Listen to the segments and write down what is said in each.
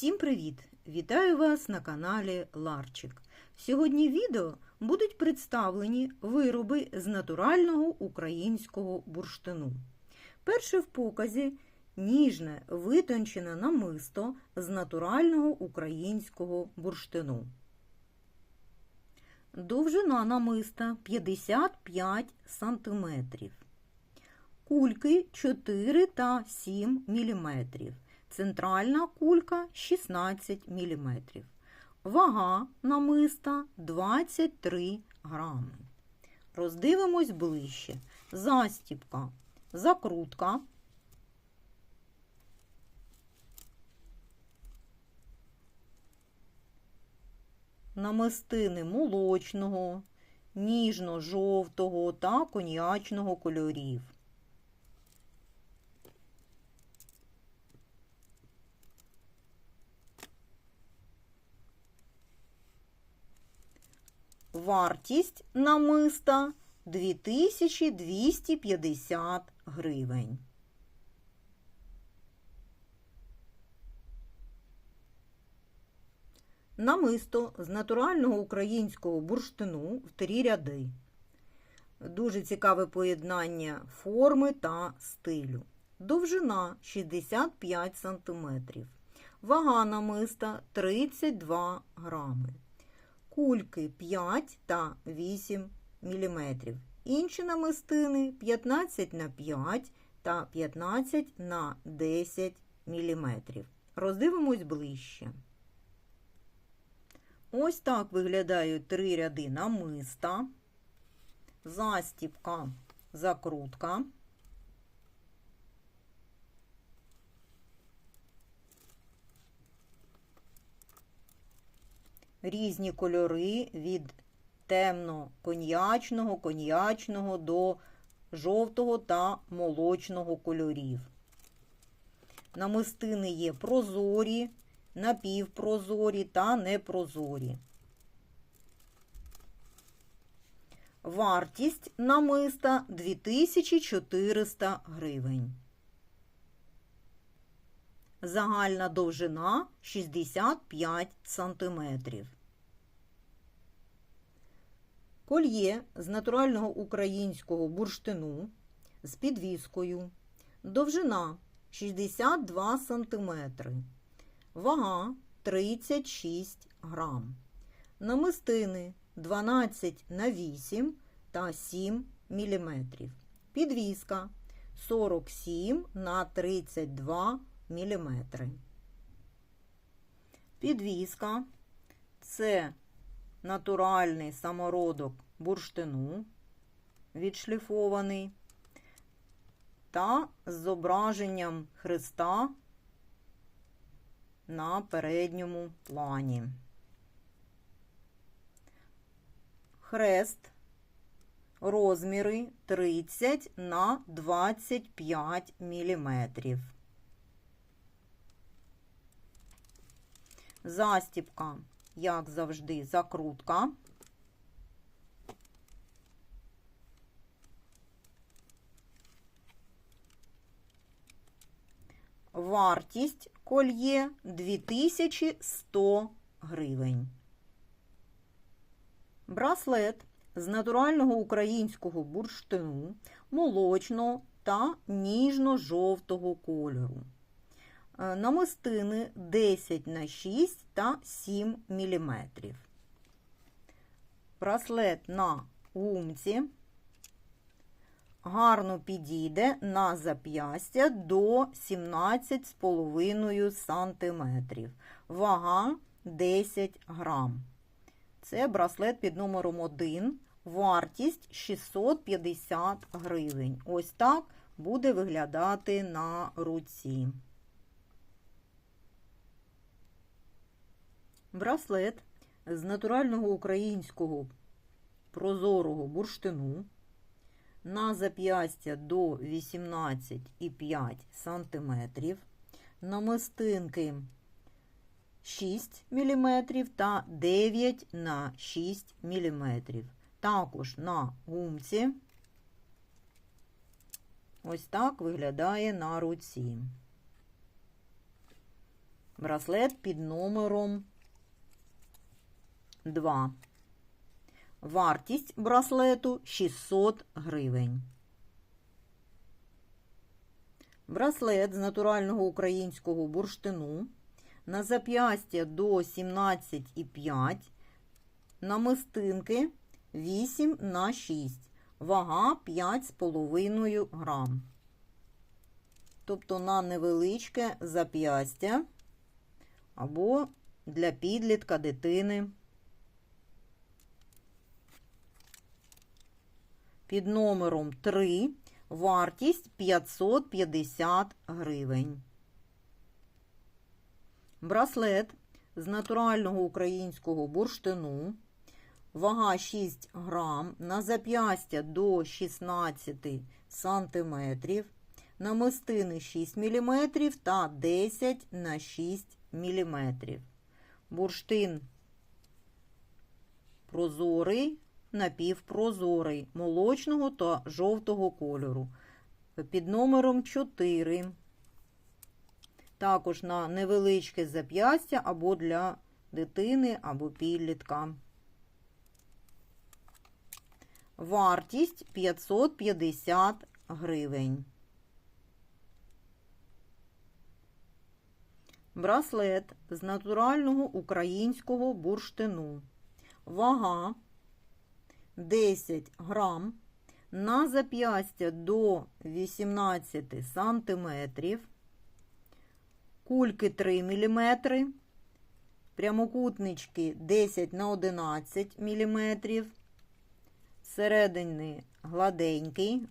Всім привіт! Вітаю вас на каналі Ларчик. Сьогодні в відео будуть представлені вироби з натурального українського бурштину. Перше в показі ніжне витончене намисто з натурального українського бурштину. Довжина намиста 55 см. Кульки 4 та 7 мм. Центральна кулька 16 мм. Вага намиста 23 грами. Роздивимось ближче. Застіпка, закрутка. Намистини молочного, ніжно-жовтого та коньячного кольорів. Вартість намиста 2250 гривень. Намисто з натурального українського бурштину в три ряди. Дуже цікаве поєднання форми та стилю. Довжина 65 см. Вага намиста 32 грами кульки 5 та 8 мм. Інші намистини 15 на 5 та 15 на 10 мм. Роздивимось ближче. Ось так виглядають три ряди намиста, застіпка, закрутка. Різні кольори від темно-коньячного, коньячного до жовтого та молочного кольорів. Намистини є прозорі, напівпрозорі та непрозорі. Вартість намиста 2400 гривень. Загальна довжина 65 см. Кольє з натурального українського бурштину з підвіскою. Довжина 62 см. Вага 36 грам. Намистини 12 на 8 та 7 мм. Підвіска 47 на 32 мм. Підвіска це натуральний самородок бурштину, відшліфований, та з зображенням хреста на передньому плані. Хрест розміри 30 на 25 міліметрів. Застіпка, як завжди, закрутка. Вартість кольє 2100 гривень. Браслет з натурального українського бурштину, молочного та ніжно-жовтого кольору. Е, намистини 10 на 6 та 7 мм. Браслет на гумці гарно підійде на зап'ястя до 17,5 см. Вага 10 грам. Це браслет під номером 1. Вартість 650 гривень. Ось так буде виглядати на руці. Браслет з натурального українського прозорого бурштину на зап'ястя до 18,5 см, намистинки 6 мм та 9 на 6 мм. Також на гумці ось так виглядає на руці. Браслет під номером 2. Вартість браслету 600 гривень. Браслет з натурального українського бурштину на зап'ястя до 17,5, намистинки 8 на 6, вага 5,5 грам. Тобто на невеличке зап'ястя або для підлітка дитини. Під номером 3 вартість 550 гривень. Браслет з натурального українського бурштину. Вага 6 грам, на зап'ястя до 16 сантиметрів, намистини 6 мм та 10 на 6 мм. Бурштин прозорий, напівпрозорий, молочного та жовтого кольору. Під номером 4. Також на невеличке зап'ястя або для дитини або підлітка. Вартість 550 гривень. Браслет з натурального українського бурштину. Вага 10 грам. На зап'ястя до 18 сантиметрів. Кульки 3 мм. Прямокутнички 10 на 11 мм. Середини гладенький.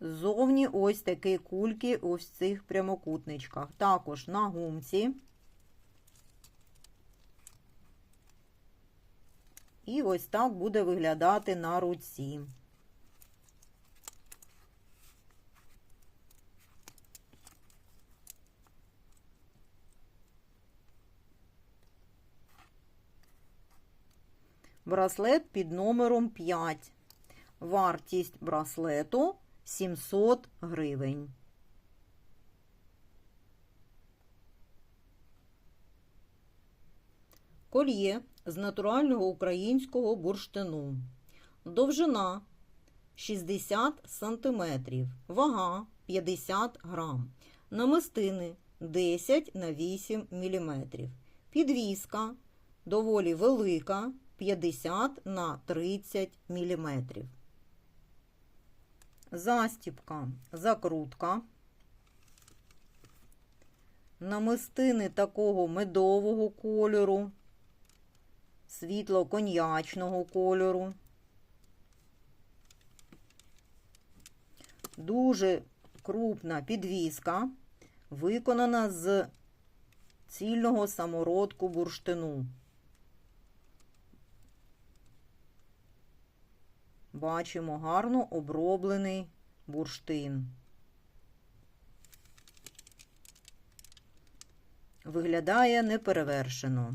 Зовні ось такі кульки ось в цих прямокутничках. Також на гумці. І ось так буде виглядати на руці. Браслет під номером 5. Вартість браслету 700 гривень. Кольє з натурального українського бурштину. Довжина 60 см, вага 50 грам. Намистини 10 на 8 мм. Підвіска доволі велика 50 на 30 мм. Застіпка, закрутка. Намистини такого медового кольору, світло-коньячного кольору. Дуже крупна підвіска, виконана з цільного самородку бурштину. Бачимо гарно оброблений бурштин. Виглядає неперевершено.